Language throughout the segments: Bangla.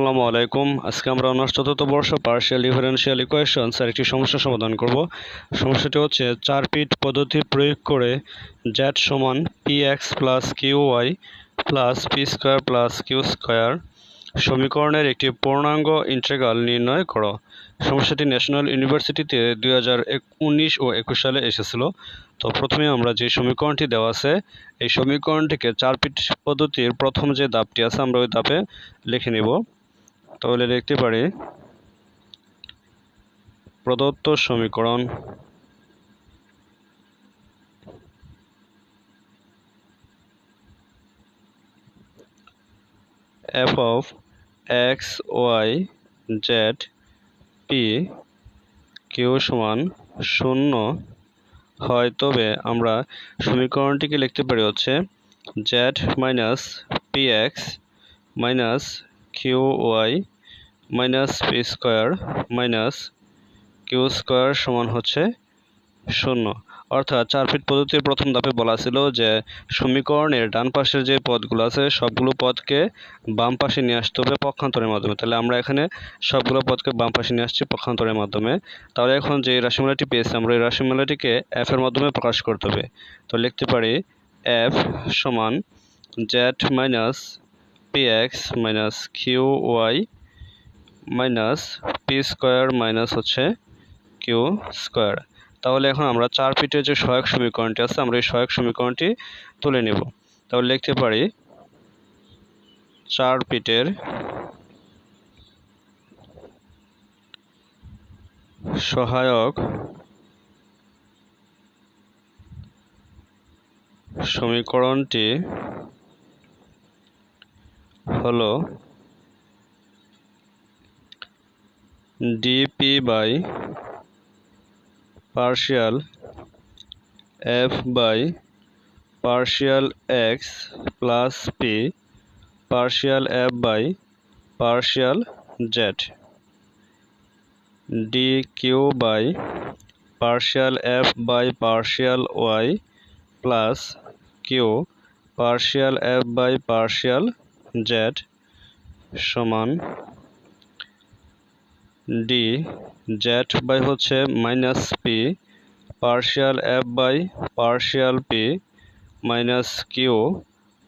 আসসালামু আলাইকুম। আজকে আমরা অনার্স চতুর্থ বর্ষ পার্শিয়াল ডিফারেন্সিয়াল ইকুয়েশনস এর একটি সমস্যা সমাধান করব। সমস্যাটি হচ্ছে চার পিট পদ্ধতি প্রয়োগ করে জ্যাট সমান P X plus Q Y plus P square plus Q square সমীকরণের একটি পূর্ণাঙ্গ ইন্টিগ্রাল নির্ণয় করো। সমস্যাটি ন্যাশনাল ইউনিভার্সিটিতে দুই হাজার উনিশ ও একুশ সালে এসেছিল। তো প্রথমে আমরা যে সমীকরণটি দেওয়া আছে, এই সমীকরণটিকে চার পিট পদ্ধতির প্রথম যে দাপটি আছে, আমরা ওই দাপে লিখে নিব। তাহলে লিখতে পারি প্রদত্ত সমীকরণ F of X Y Z P Q সমান শূন্য। হয় তবে আমরা সমীকরণটিকে লিখতে পারি হচ্ছে Z minus P X minus Q Y minus P square minus Q square সমান হচ্ছে শূন্য। অর্থাৎ চার ফিট পদ্ধতির প্রথম ধাপে বলা ছিল যে সমীকরণের ডান পাশের যে পদগুলো আছে, সবগুলো পদকে বাম পাশে নিয়ে আসতে হবে পক্ষান্তরের মাধ্যমে। তাহলে আমরা এখানে সবগুলো পদকে বাম পাশে নিয়ে আসছি পক্ষান্তরের মাধ্যমে। তাহলে এখন যে রাশিমালাটি পেয়েছি, আমরা এই রাশিমালাটিকে এফ এর মাধ্যমে প্রকাশ করতে হবে। তো লিখতে পারি এফ সমান Z minus P X minus Q Y minus P square minus হচ্ছে কিউ স্কোয়ার তাহলে এখন আমরা চার ফিটের যে সহায়ক সমীকরণটি আছে, আমরা এই সহায়ক সমীকরণটি তুলে নেব। তাহলে লিখতে পারি চার ফিটের সহায়ক সমীকরণটি হল DP by partial F by partial X plus P partial F by partial Z D Q by partial F by partial Y plus Q partial F by partial z সমান ডি, জেড বাই হচ্ছে minus P, partial F by partial P minus Q,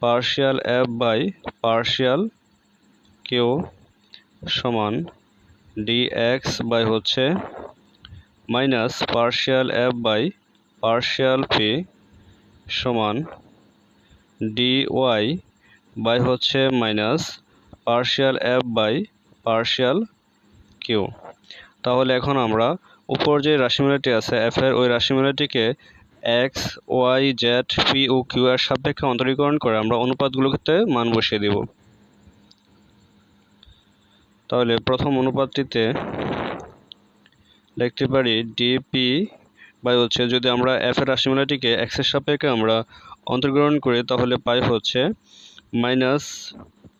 partial F by partial Q সমান ডি এক্স বাই হচ্ছে minus partial F by partial P সমান ডি ওয়াই বাই হচ্ছে minus partial F by partial Q. তাহলে এখন আমরা উপর যে রাশিমালাটি আছে, এফ এর ওই রাশিমালাটিকে এক্স, ওয়াই, জেড, পি ও কিউ এর সাপেক্ষে অন্তরীকরণ করে আমরা অনুপাতগুলোতে মান বসিয়ে দেব। তাহলে প্রথম অনুপাতটিতে লিখতে পারি ডিপি বাই হচ্ছে যদি আমরা এফ এর রাশিমালাটিকে এক্সের সাপেক্ষে আমরা অন্তর্গ্রহণ করি, তাহলে পাই হচ্ছে মাইনাস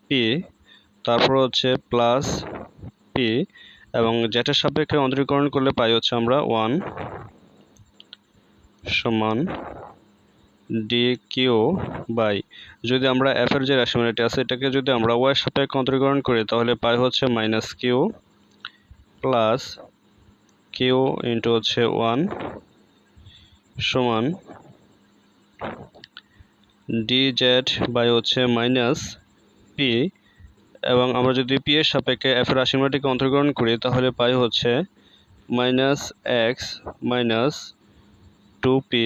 পি তারপর হচ্ছে প্লাস পি এবং জেটের সাপেক্ষে অন্তরীকরণ করলে পাই হচ্ছে আমরা ওয়ান সমান ডি কিউ বাই। যদি আমরা এফ এর যে রাশিমালাটি আছে, এটাকে যদি আমরা ওয়াই সাপেক্ষে অন্তরীকরণ করি, তাহলে পাই হচ্ছে minus Q plus Q into হচ্ছে ওয়ান সমান ডি জেড বাই হচ্ছে মাইনাস পি এবং আমরা যদি পি এর সাপেক্ষে এফ এর রাশিমালাটিকে অন্তর্গ্রহণ করি, তাহলে পাই হচ্ছে minus X minus two P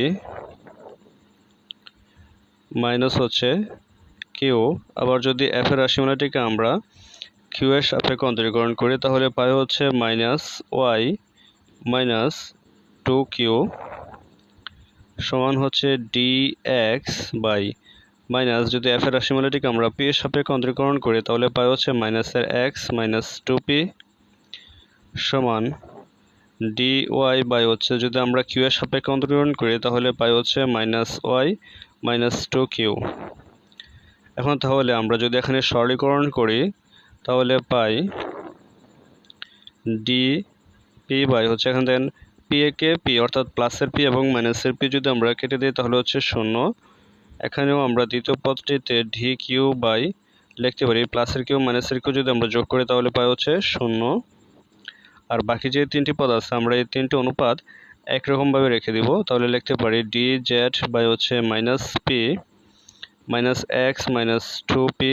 minus হচ্ছে কিউ আবার যদি এফ এর রাশিমালাটিকে আমরা কিউ এর সাপেক্ষে অন্তরীকরণ করি, তাহলে পাই হচ্ছে minus Y minus two Q সমান হচ্ছে ডি এক্স বাই মাইনাস, যদি এফ এর রাশিমালাটিকে আমরা পি এর সাপেক্ষে অন্তরীকরণ করি, তাহলে পাই হচ্ছে মাইনাসের এক্স মাইনাস টু পি সমান ডি ওয়াই বাই হচ্ছে, যদি আমরা কিউ এর সাপেক্ষে অন্তরীকরণ করি, তাহলে পাই হচ্ছে minus Y minus two Q এখন তাহলে আমরা যদি এখানে সরলীকরণ করি, তাহলে পাই ডি পি বাই হচ্ছে, এখানে দেন পি একে পি অর্থাৎ প্লাসের পি এবং মাইনাসের পি যদি আমরা কেটে দিই, তাহলে হচ্ছে শূন্য। এখানেও আমরা দ্বিতীয় পদটিতে ডি কিউ বাই লিখতে পারি প্লাসের কিউ মাইনাসের কিউ যদি আমরা যোগ করি, তাহলে পাই হচ্ছে শূন্য। আর বাকি যে তিনটি পদ আছে, আমরা এই তিনটি অনুপাত একরকমভাবে রেখে দিব। তাহলে লিখতে পারি ডি জেড বাই হচ্ছে minus P minus X minus two P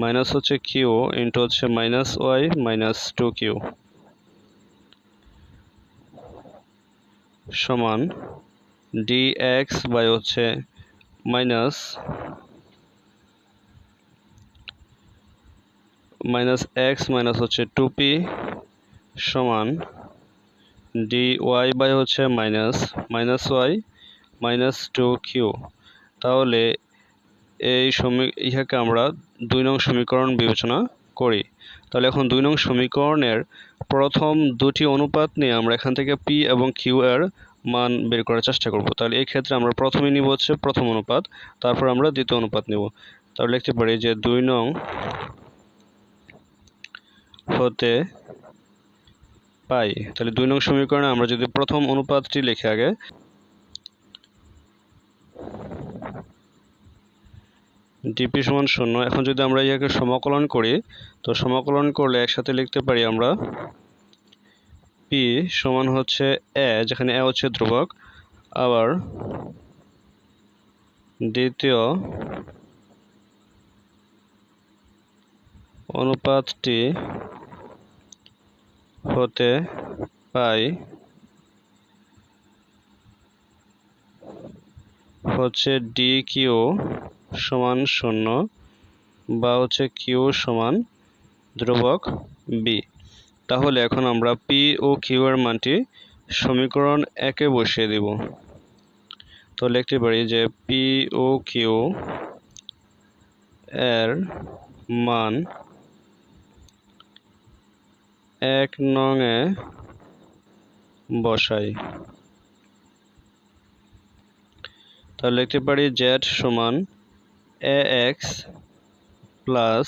minus হচ্ছে কিউ ইন্টু হচ্ছে minus Y minus two Q সমান ডি এক্স বাই হচ্ছে মাইনাস মাইনাস এক্স মাইনাস হচ্ছে টু পি সমান ডি ওয়াই বাই হচ্ছে minus minus Y minus two Q তাহলে এই সমী ইহাকে আমরা দুই নং সমীকরণ বিবেচনা করি। তাহলে এখন দুই নং সমীকরণের প্রথম দুটি অনুপাত নিয়ে আমরা এখান থেকে পি এবং কিউ এর মান বের করার চেষ্টা করব। তাহলে এই ক্ষেত্রে আমরা প্রথমে নিব হচ্ছে প্রথম অনুপাত, তারপর আমরা দ্বিতীয় অনুপাত নিব। তাহলে লিখতে পারি যে দুই নং হতে পাই। তাহলে দুই নং সমীকরণে আমরা যদি প্রথম অনুপাতটি লিখে আগে ডিপি সমান শূন্য। এখন যদি আমরা ইয়াকে সমাকলন করি, তো সমাকলন করলে একসাথে লিখতে পারি আমরা পি সমান হচ্ছে এ যেখানে এ হচ্ছে ধ্রুবক। আবার দ্বিতীয় অনুপাতটি হতে পাই হচ্ছে ডি কিউ সমান শূন্য বা হচ্ছে কিউ সমান ধ্রুবক বি তাহলে এখন আমরা পি ও কিউ এর মানটি সমীকরণ একে বসিয়ে দিব। তো লিখতে পারি যে পি ও কিউ এর মান এক নংয়ে বসাই। তাহলে লিখতে পারি জেড সমান A X plus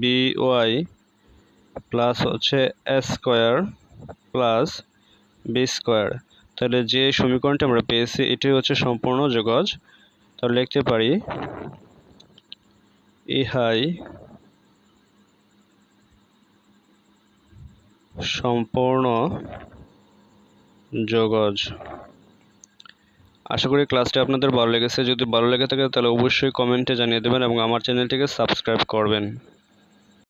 B Y plus হচ্ছে A square plus B square তাহলে যে সমীকরণটা আমরা পেয়েছি, এটি হচ্ছে সম্পূর্ণ যোগজ। তাহলে লিখতে পারি ইহাই সম্পূর্ণ যোগজ। আশা করি ক্লাসটি আপনাদের ভালো লেগেছে। যদি ভালো লেগে থাকে তাহলে অবশ্যই কমেন্টে জানিয়ে দেবেন এবং আমার চ্যানেলটিকে সাবস্ক্রাইব করবেন।